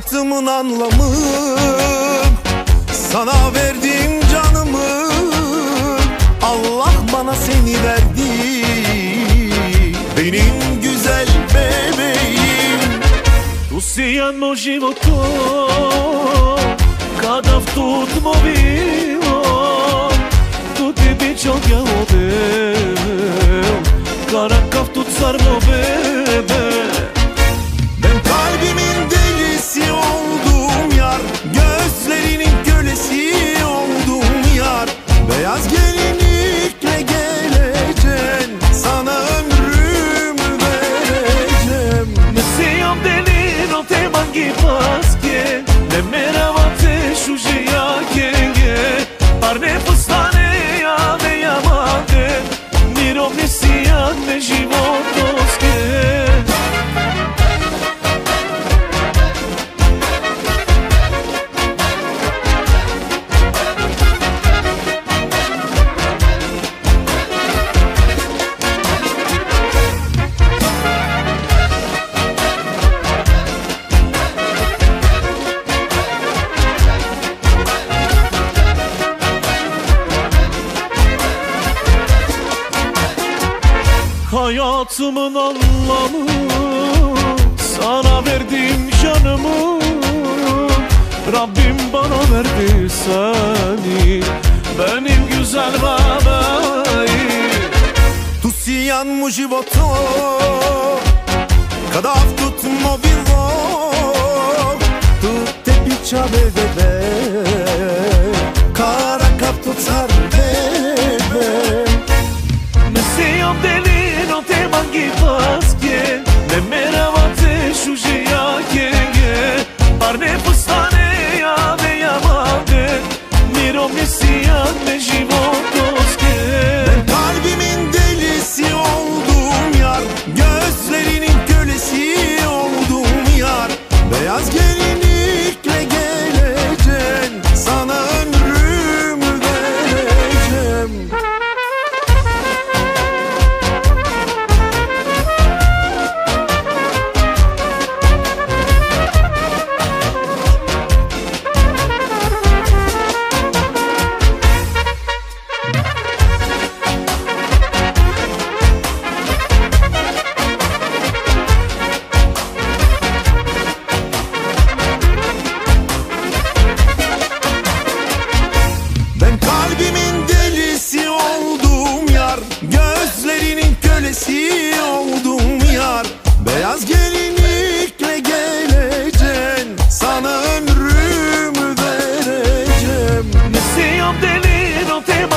Hayatımın anlamı Sana verdiğim canımı Allah bana seni verdi. Benim güzel bebeğim Tu si mo životo Kada vivo Tu ti bi qokja o bel Kara ka ftut sar mo bebe Rabbim bana verdi seni Benim güzel bebeğim Tu sijan životo Kada ftut mo bilo Tu te pića bebe Kara kaptu car bebe. Me se jam deli no te mangi paske Ne mera vate shushe ja kenge Parne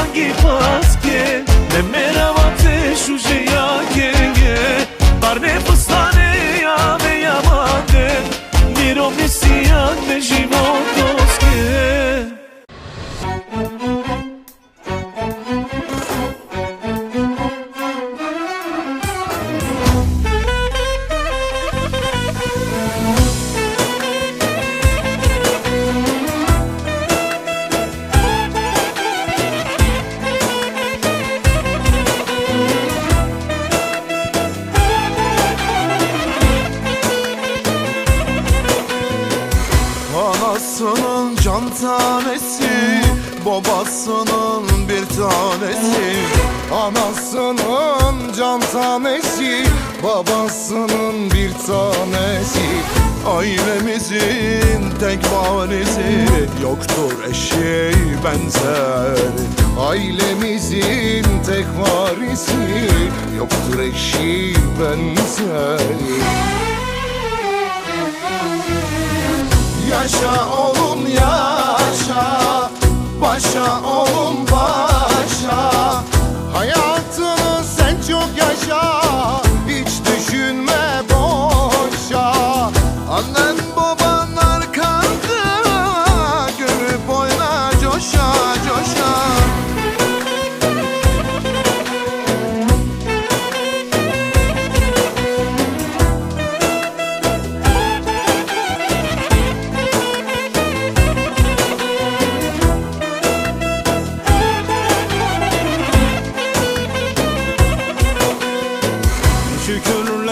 mangi paske Ne mera vate shushe ja kenge Tanesi Ailemizin tek varisi Yoktur eşeği benzeri Ailemizin tek varisi Yoktur eşeği benzeri Yaşa oğlum yaşa. Başa oğlum başa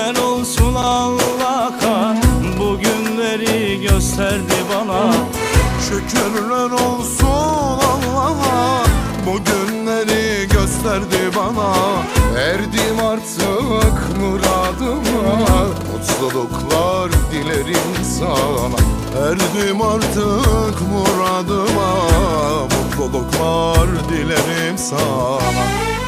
şükürler olsun Allah'a. Bu günleri gösterdi bana. Şükürler olsun Allah'a. Bu günleri gösterdi bana. Erdim artık muradıma. Mutluluklar dilerim sana. Erdim artık muradıma. Mutluluklar dilerim sana.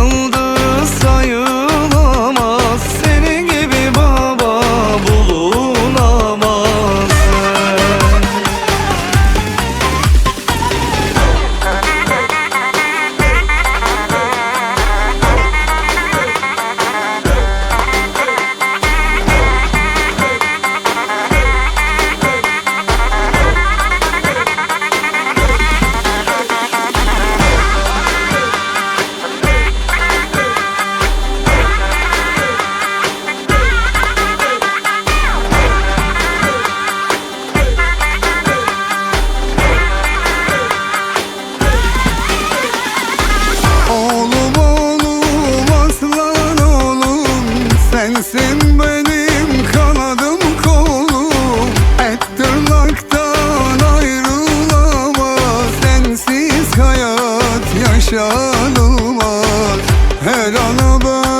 yıldız sayılır canıma Her anı ben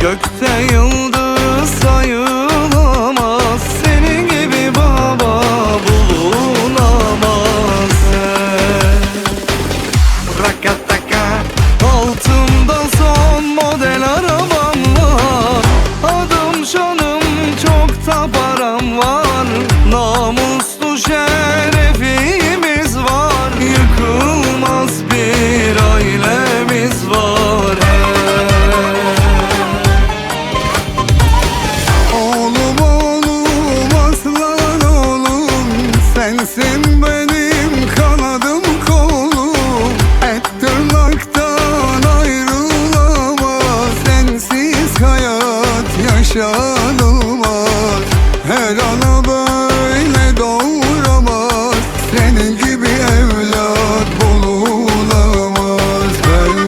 Gökte